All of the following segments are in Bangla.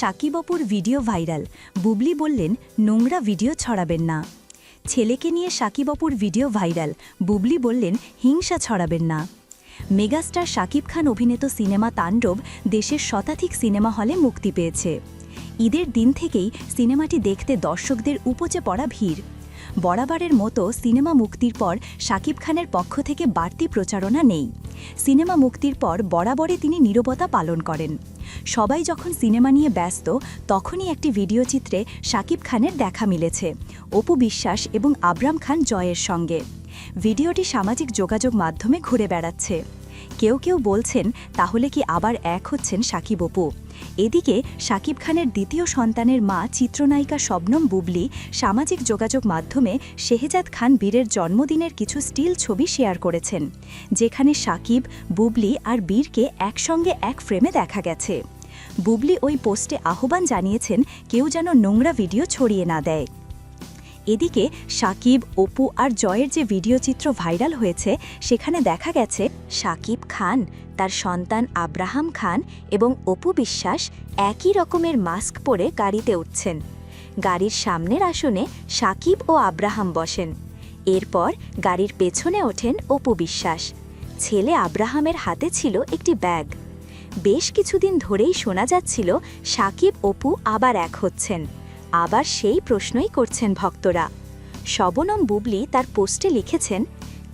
সাকিব অপুর ভিডিও ভাইরাল। বুবলি বললেন, নোংরা ভিডিও ছড়াবেন না। ছেলেকে নিয়ে সাকিব অপুর ভিডিও ভাইরাল। বুবলি বললেন, হিংসা ছড়াবেন না। মেগাস্টার সাকিব খান অভিনেত সিনেমা তাণ্ডব দেশের শতাধিক সিনেমা হলে মুক্তি পেয়েছে। ঈদের দিন থেকেই সিনেমাটি দেখতে দর্শকদের উপচে পড়া ভিড়। বরাবরের মতো সিনেমা মুক্তির পর শাকিব খানের পক্ষ থেকে বাড়তি প্রচারণা নেই। সিনেমা মুক্তির পর বরাবরে তিনি নীরবতা পালন করেন। সবাই যখন সিনেমা নিয়ে ব্যস্ত, তখনই একটি ভিডিও চিত্রে শাকিব খানের দেখা মিলেছে, অপু বিশ্বাস এবং আবরাম খান জয়ের সঙ্গে। ভিডিওটি সামাজিক যোগাযোগ মাধ্যমে ঘুরে বেড়াচ্ছে। কেউ কেউ বলছেন, তাহলে কি আবার এক হচ্ছেন সাকিব অপু? এদিকে সাকিব খানের দ্বিতীয় সন্তানের মা চিত্রনায়িকা শবনম বুবলি সামাজিক যোগাযোগ মাধ্যমে শেহজাদ খান বীরের জন্মদিনের কিছু স্টিল ছবি শেয়ার করেছেন, যেখানে সাকিব, বুবলি আর বীরকে একসঙ্গে এক ফ্রেমে দেখা গেছে। বুবলি ওই পোস্টে আহ্বান জানিয়েছেন, কেউ যেন নোংরা ভিডিও ছড়িয়ে না দেয়। এদিকে সাকিব, অপু আর জয়ের যে ভিডিও চিত্র ভাইরাল হয়েছে, সেখানে দেখা গেছে সাকিব খান, তার সন্তান আব্রাহাম খান এবং অপু বিশ্বাস একই রকমের মাস্ক পরে গাড়িতে উঠছেন। গাড়ির সামনের আসনে সাকিব ও আব্রাহাম বসেন। এরপর গাড়ির পেছনে ওঠেন অপু বিশ্বাস। ছেলে আব্রাহামের হাতে ছিল একটি ব্যাগ। বেশ কিছুদিন ধরেই শোনা যাচ্ছিল সাকিব, অপু আবার এক হচ্ছেন। আবার সেই প্রশ্নই করছেন ভক্তরা। শবনম বুবলি তার পোস্টে লিখেছেন,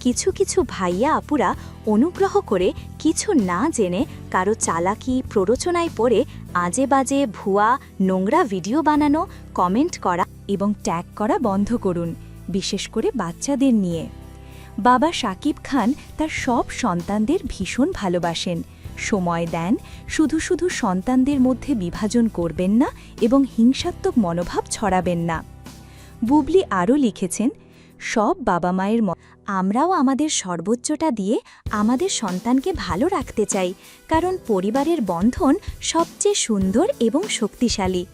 কিছু কিছু ভাইয়া আপুরা অনুগ্রহ করে কিছু না জেনে কারও চালাকি প্ররোচনায় পড়ে আজে বাজে ভুয়া, নোংরা ভিডিও বানানো, কমেন্ট করা এবং ট্যাগ করা বন্ধ করুন, বিশেষ করে বাচ্চাদের নিয়ে। বাবা সাকিব খান তার সব সন্তানদের ভীষণ ভালোবাসেন। সময় দেন, শুধু শুধু সন্তানদের মধ্যে বিভাজন করবেন না এবং হিংসাত্মক মনোভাব ছড়াবেন না। বুবলি আরও লিখেছেন, সব বাবা মায়ের আমরাও আমাদের সর্বোচ্চটা দিয়ে আমাদের সন্তানকে ভালো রাখতে চাই, কারণ পরিবারের বন্ধন সবচেয়ে সুন্দর এবং শক্তিশালী।